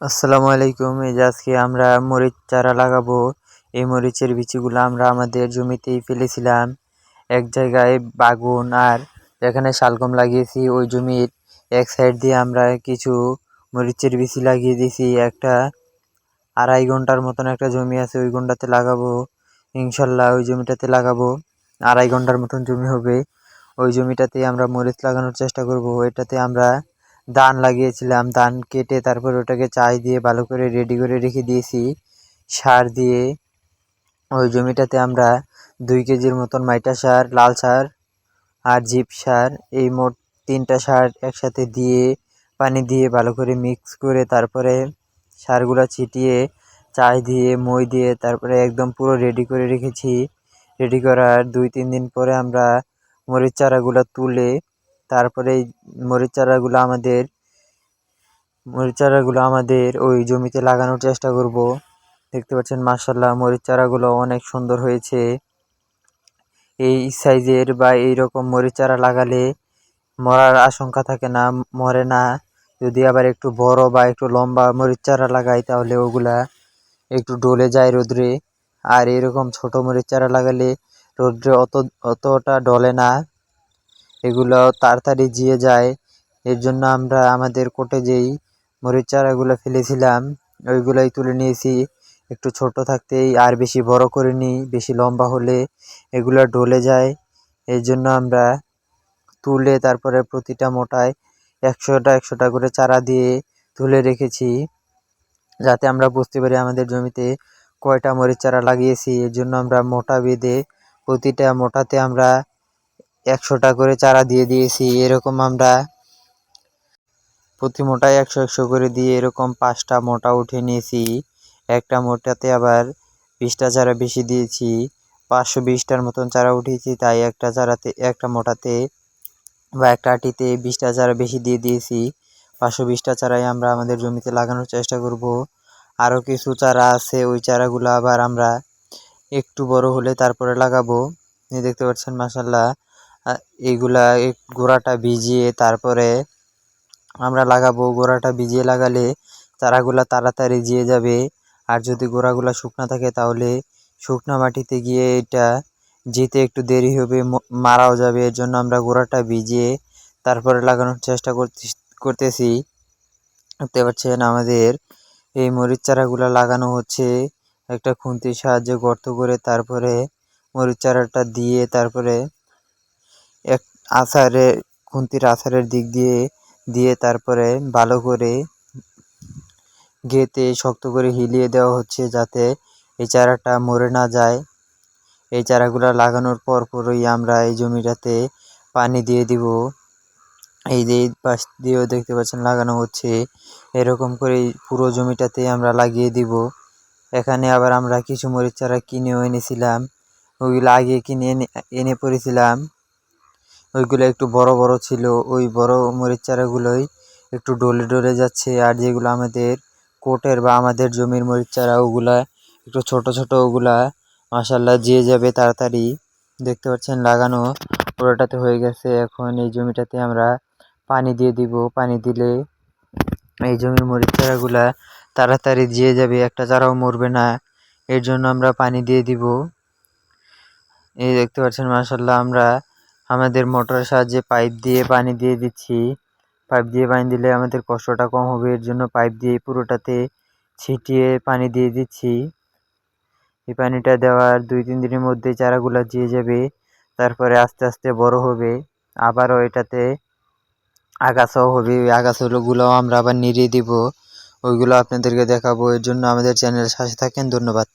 আসসালামু আলাইকুম। এই যে আজকে আমরা মরিচ চারা লাগাবো। এই মরিচের বিচিগুলো আমরা আমাদের জমিতেই ফেলেছিলাম। এক জায়গায় বাগুন আর যেখানে শালগম লাগিয়েছি। ওই জমির এক সাইড দিয়ে আমরা কিছু মরিচের বিচি লাগিয়ে দিয়েছি। একটা আড়াই ঘণ্টার মতন একটা জমি আছে, ওই ঘন্টাতে লাগাবো। ইনশাল্লাহ ওই জমিটাতে লাগাবো। আড়াই ঘণ্টার মতন জমি হবে। ওই জমিটাতে আমরা মরিচ লাগানোর চেষ্টা করব। এটাতে আমরা ধান লাগিয়েছিলাম ধান কেটে তারপর ওটাকে চাষ দিয়ে ভালো করে রেডি করে রেখে দিয়েছি। সার দিয়ে ওই জমিটাতে আমরা দুই কেজির মতন মাইটা সার, লাল সার আর জিপ সার, এই মোট তিনটা সার একসাথে দিয়ে পানি দিয়ে ভালো করে মিক্স করে তারপরে সারগুলো ছিটিয়ে, চাষ দিয়ে, মই দিয়ে তারপরে একদম পুরো রেডি করে রেখেছি। রেডি করার দুই তিন দিন পরে আমরা মরিচ চারাগুলো তুলে তারপরে এই মরিচ চারাগুলো আমাদের, মরিচ চারাগুলো আমাদের ওই জমিতে লাগানোর চেষ্টা করব। দেখতে পাচ্ছেন মার্শাল্লাহ মরিচ চারাগুলো অনেক সুন্দর হয়েছে। এই সাইজের বা এই রকম মরিচ চারা লাগালে মরার আশঙ্কা থাকে না, মরে না। যদি আবার একটু বড় বা একটু লম্বা মরিচ চারা লাগাই, তাহলে ওগুলা একটু ডলে যায় রোদ্রে। আর এরকম ছোট মরিচ চারা লাগালে রোদ্রে অত, অতটা ডলে না। এগুলো তাড়াতাড়ি জিয়ে যায়। এর জন্য আমরা আমাদের কোটে যেই মরিচ চারাগুলো ফেলেছিলাম, ওইগুলোই তুলে নিয়েছি। একটু ছোট থাকতেই আর বেশি বড় করে নিই বেশি লম্বা হলে এগুলো ডলে যায়। এই জন্য আমরা তুলে তারপরে প্রতিটা মোটায় একশোটা একশোটা করে চারা দিয়ে তুলে রেখেছি, যাতে আমরা বুঝতে পারি আমাদের জমিতে কয়টা মরিচ চারা লাগিয়েছি। এর জন্য আমরা মোটা বেঁধে প্রতিটা মোটাতে আমরা একশোটা করে চারা দিয়ে দিয়েছি, এরকম আমরা প্রতি মোটায় একশো একশো করে দিয়ে এরকম পাঁচটা মোটা উঠে নিয়েছি। একটা মোটাতে আবার বিশটা চারা বেশি দিয়েছি, পাঁচশো বিশটার মতন চারা উঠিয়েছি তাই একটা চারাতে, একটা মোটাতে বা একটা আটিতে বিশটা চারা বেশি দিয়ে দিয়েছি। পাঁচশো বিশটা চারাই আমরা আমাদের জমিতে লাগানোর চেষ্টা করব। আরও কিছু চারা আছে, ওই চারাগুলো আবার আমরা একটু বড় হলে তারপরে লাগাবো। দেখতে পাচ্ছেন মাসাল্লাহ এইগুলা গোড়াটা ভিজিয়ে তারপরে আমরা লাগাবো। গোড়াটা ভিজিয়ে লাগালে চারাগুলা তাড়াতাড়ি জিয়ে যাবে। আর যদি গোড়াগুলা শুকনো থাকে তাহলে শুকনো মাটিতে গিয়ে এটা যেতে একটু দেরি হবে মারাও যাবে। এর জন্য আমরা গোড়াটা ভিজিয়ে তারপরে লাগানোর চেষ্টা করতেছি। দেখতে পাচ্ছেন আমাদের এই মরিচ চারাগুলো লাগানো হচ্ছে। একটা খুন্তির সাহায্যে গর্ত করে তারপরে মরিচ চারাটা দিয়ে তারপরে এক আছাড়ে, খুন্তির আছাড়ের দিক দিয়ে দিয়ে তারপরে ভালো করে গেঁথে শক্ত করে হিলিয়ে দেওয়া হচ্ছে যাতে এই চারাটা মরে না যায়। এই চারাগুলো লাগানোর পর পরই আমরা এই জমিটাতে পানি দিয়ে দিব। এই যে পাশ দিয়েও দেখতে পাচ্ছেন লাগানো হচ্ছে। এরকম করে পুরো জমিটাতে আমরা লাগিয়ে দিব। এখানে আবার আমরা কিছু মরিচ চারা কিনেও এনেছিলাম। ওইগুলো আগে কিনে এনে এনে পড়েছিলাম। ওইগুলো একটু বড় বড় ছিল, ওই বড় মরিচ চারাগুলোই একটু ডলে ডলে যাচ্ছে। আর যেগুলো আমাদের কোটের বা আমাদের জমির মরিচ চারা, ওগুলা একটু ছোট ছোট, ওগুলা মাসাল্লাহ জিয়ে যাবে তাড়াতাড়ি। দেখতে পাচ্ছেন লাগানো পুরোটাতে হয়ে গেছে। এখন এই জমিটাতে আমরা পানি দিয়ে দিব। পানি দিলে এই জমির মরিচ চারাগুলা তাড়াতাড়ি জিয়ে যাবে, একটা চারাও মরবে না। এর জন্য আমরা পানি দিয়ে দিব। এই দেখতে পাচ্ছেন মাসাল্লাহ আমরা আমাদের মোটরের সাহায্যে পাইপ দিয়ে পানি দিয়ে দিচ্ছি। পাইপ দিয়ে পানি দিলে আমাদের কষ্টটা কম হবে, এর জন্য পাইপ দিয়ে পুরোটাতে ছিটিয়ে পানি দিয়ে দিচ্ছি। এই পানিটা দেওয়ার দুই, তিন দিনের মধ্যে চারাগুলো জিয়ে যাবে, তারপরে আস্তে আস্তে বড় হবে। আবারও এটাতে আগাছাও হবে, ওই আগাছাগুলোও আমরা আবার নিড়িয়ে দিব। ওইগুলো আপনাদেরকে দেখাবো, এর জন্য আমাদের চ্যানেলের সাথে থাকেন, ধন্যবাদ।